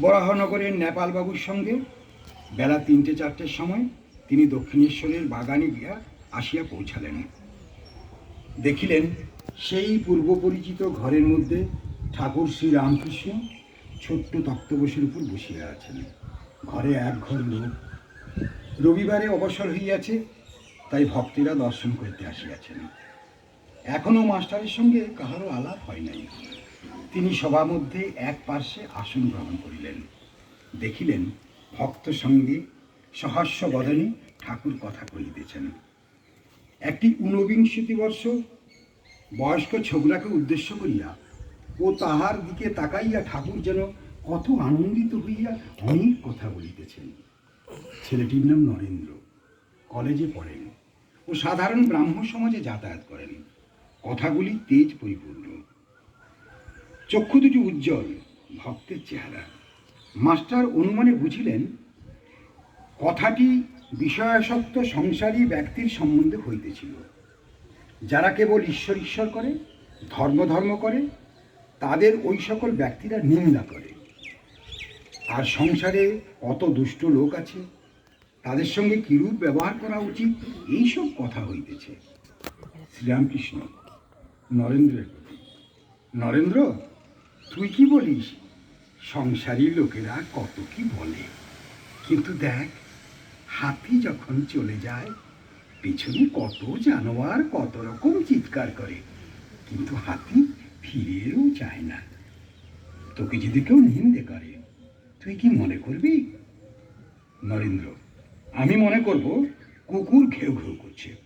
বরাহনগরের নেপালবাবুর সঙ্গে বেলা তিনটে চারটের সময় তিনি দক্ষিণেশ্বরের বাগানে গিয়া আসিয়া পৌঁছালেন। দেখিলেন সেই পূর্ব পরিচিত ঘরের মধ্যে ঠাকুর শ্রী রামকৃষ্ণ ছোট্ট তক্তবসের উপর বসিয়া আছেন। ঘরে এক ঘর লোক। রবিবারে অবসর হইয়াছে, তাই ভক্তেরা দর্শন করতে আসিয়াছেন। এখনও মাস্টারের সঙ্গে কাহারও আলাপ হয় নাই। তিনি সভা মধ্যে এক পার্শ্বে আসন গ্রহণ করিলেন। দেখিলেন ভক্ত সঙ্গে সহাস্য বদনে ঠাকুর কথা কহিতেছেন। একটি ঊনবিংশতি বর্ষ বয়স্ক ছোকরাকে উদ্দেশ্য করিয়া ও তাহার দিকে তাকাইয়া ঠাকুর যেন কত আনন্দিত হইয়া অনেক কথা বলিতেছেন। ছেলেটির নাম নরেন্দ্র। কলেজে পড়েন ও সাধারণ ব্রাহ্ম সমাজে যাতায়াত করেন। কথাগুলি তেজ পরিপূর্ণ। চক্ষু দুটি উজ্জ্বল, ভক্তের চেহারা। মাস্টার অনুমানে বুঝিলেন, কথাটি বিষয়াসক্ত সংসারী ব্যক্তির সম্বন্ধে হইতেছিল। যারা কেবল ঈশ্বর ঈশ্বর করে, ধর্ম ধর্ম করে, তাদের ওই সকল ব্যক্তিরা নিন্দা করে। আর সংসারে অত দুষ্ট লোক আছে, তাদের সঙ্গে কিরূপ ব্যবহার করা উচিত, এইসব কথা হইতেছে। শ্রীরামকৃষ্ণ, নরেন্দ্রের প্রতি। নরেন্দ্র তুই কি বলিস? সংসারী লোকেরা কত কি বলে। কিন্তু দেখ, হাতি যখন চলে যায়, পিছনে কত জানোয়ার কত রকম চিৎকার করে। কিন্তু হাতি ফিরেও যায় না। তোকে যদি কেউ নিন্দে করে, তুই কি মনে করবি? নরেন্দ্র, আমি মনে করব কুকুর ঘেউ ঘেউ করছে।